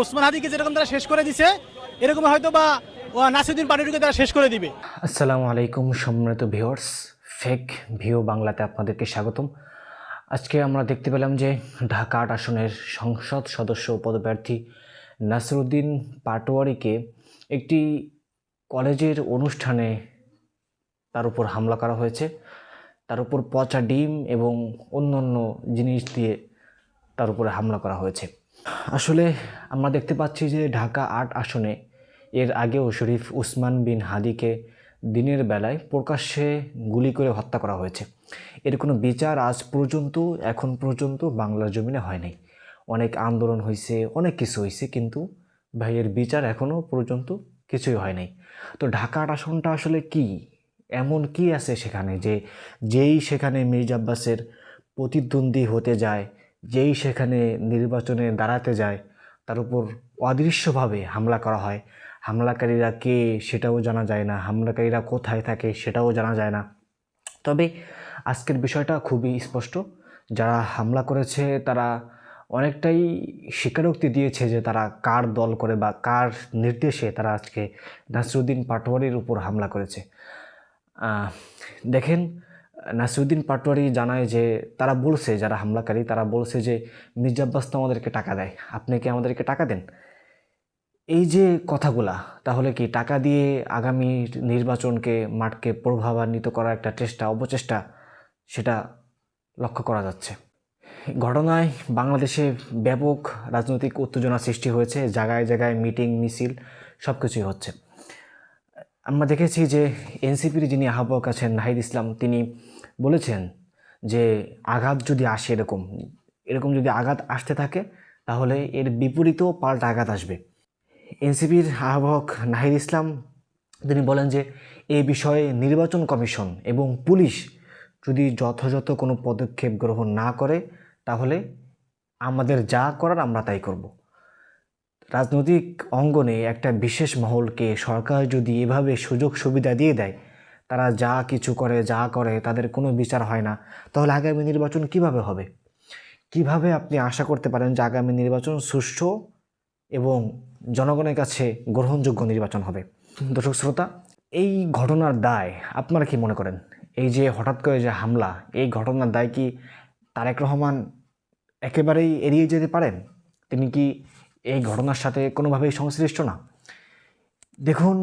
ওসমান হাদিকে যেরকম তারা শেষ করে দিছে, এরকম হয়তো বা ও নাসিরুদ্দিন পাটোয়ারিকে তারা শেষ করে দিবে। আসসালামু আলাইকুম সম্মানিত ভিউয়ার্স, ফেক ভিও বাংলাতে আপনাদেরকে স্বাগতম। আজকে আমরা দেখতে পেলাম যে ঢাকা আট আসনের সংসদ সদস্য পদপ্রার্থী নাসরুদ্দিন পাটোয়ারিকে একটি কলেজের অনুষ্ঠানে তার উপর হামলা করা হয়েছে। তার উপর পচা ডিম এবং অন্যান্য জিনিস দিয়ে তার উপরে হামলা করা হয়েছে। আসলে আমরা দেখতে পাচ্ছি যে ঢাকা আট আসনে এর আগেও শরীফ উসমান বিন হাদিকে দিনের বেলায় প্রকাশ্যে গুলি করে হত্যা করা হয়েছে। এর কোনো বিচার আজ পর্যন্ত, এখন পর্যন্ত বাংলার জমিনে হয়নি অনেক আন্দোলন হয়েছে অনেক কিছু হয়েছে কিন্তু ভাইয়ের বিচার এখনও পর্যন্ত কিছুই হয় নাই। তো ঢাকা আট আসনটা আসলে কি? এমন কি আছে সেখানে যে, যেই সেখানে মির্জা আব্বাসের প্রতিদ্বন্দ্বী হতে যায় যেই সেখানে নির্বাচনে দাঁড়াতে যায়, তার উপর অদৃশ্যভাবে হামলা করা হয়। হামলাকারীরা কে সেটাও জানা যায় না। হামলাকারীরা কোথায় থাকে সেটাও জানা যায় না। তবে আজকের বিষয়টা খুবই স্পষ্ট। যারা হামলা করেছে, তারা অনেকটাই স্বীকারোক্তি দিয়েছে যে তারা কার দল করে বা কার নির্দেশে তারা আজকে নাসরুদ্দিন পাটোয়ারির উপর হামলা করেছে। দেখেন নাসিরুদ্দিন পাটোয়ারি জানায় যে তারা বলছে, যারা হামলাকারী, তারা বলছে যে, মির্জা আব্বাস তো আমাদেরকে টাকা দেয়, আপনি কি আমাদেরকে টাকা দেন? এই যে কথাগুলা, তাহলে কি টাকা দিয়ে আগামী নির্বাচনকে মাঠকে প্রভাবান্বিত করার একটা চেষ্টা, অপচেষ্টা, সেটা লক্ষ্য করা যাচ্ছে? ঘটনায় বাংলাদেশে ব্যাপক রাজনৈতিক উত্তেজনা সৃষ্টি হয়েছে, জায়গায় জায়গায় মিটিং, মিছিল সব কিছুই হচ্ছে। আমরা দেখেছি যে এনসিপির যিনি আহ্বায়ক আছেন নাহিদ ইসলাম, তিনি বলেছেন যে আঘাত যদি আসে এরকম এরকম যদি আঘাত আসতে থাকে, তাহলে এর বিপরীতেও পাল্টা আঘাত আসবে। এনসিপির আহ্বায়ক নাহিদ ইসলাম, তিনি বলেন যে এই বিষয়ে নির্বাচন কমিশন এবং পুলিশ যদি যথাযথ কোনো পদক্ষেপ গ্রহণ না করে, তাহলে আমাদের যা করার আমরা তাই করব। রাজনৈতিক অঙ্গনে একটা বিশেষ মহলকে সরকার যদি এভাবে সুযোগ সুবিধা দিয়ে দেয়, তারা যা কিছু করে, যা করে, তাদের কোনো বিচার হয় না। তাহলে আগামী নির্বাচন কীভাবে হবে? কীভাবে আপনি আশা করতে পারেন যে আগামী নির্বাচন সুষ্ঠু এবং জনগণের কাছে গ্রহণযোগ্য নির্বাচন হবে? দর্শক শ্রোতা, এই ঘটনার দায় আপনারা কি মনে করেন? এই যে হঠাৎ করে যে হামলা, এই ঘটনার দায় কি তারেক রহমান একেবারেই এড়িয়ে যেতে পারেন? তিনি কি এই ঘটনার সাথে কোনোভাবেই সংশ্লিষ্ট না। দেখুন,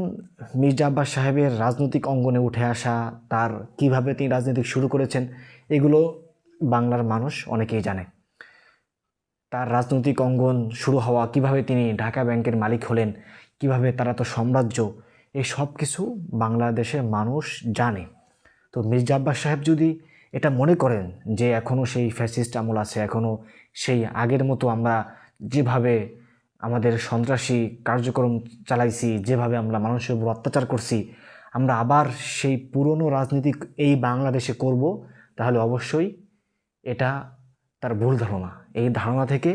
মির্জা আব্বাস সাহেবের রাজনৈতিক অঙ্গনে উঠে আসা, তার কীভাবে তিনি রাজনীতি শুরু করেছেন, এগুলো বাংলার মানুষ অনেকেই জানে। তার রাজনৈতিক অঙ্গন শুরু হওয়া, কীভাবে তিনি ঢাকা ব্যাংকের মালিক হলেন, কীভাবে তারা তো সাম্রাজ্য, এই সব কিছু বাংলাদেশের মানুষ জানে। তো মির্জা আব্বাস সাহেব যদি এটা মনে করেন যে এখনও সেই ফ্যাসিস্ট আমল আছে এখনও সেই আগের মতো আমরা যেভাবে আমাদের সন্ত্রাসী কার্যক্রম চালাইছি, যেভাবে আমরা মানুষের উপর অত্যাচার করছি, আমরা আবার সেই পুরনো রাজনীতি এই বাংলাদেশে করব, তাহলে অবশ্যই এটা তার ভুল ধারণা। এই ধারণা থেকে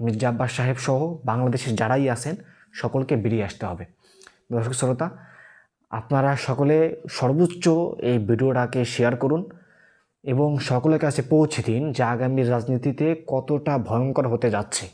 মির্জা আব্বাস সাহেব সহ বাংলাদেশের যারাই আছেন, সকলকে বেরিয়ে আসতে হবে। দর্শক শ্রোতা, আপনারা সকলে সর্বোচ্চ এই ভিডিওটাকে শেয়ার করুন এবং সকলের কাছে পৌঁছে দিন যে আগামী রাজনীতিতে কতটা ভয়ঙ্কর হতে যাচ্ছে।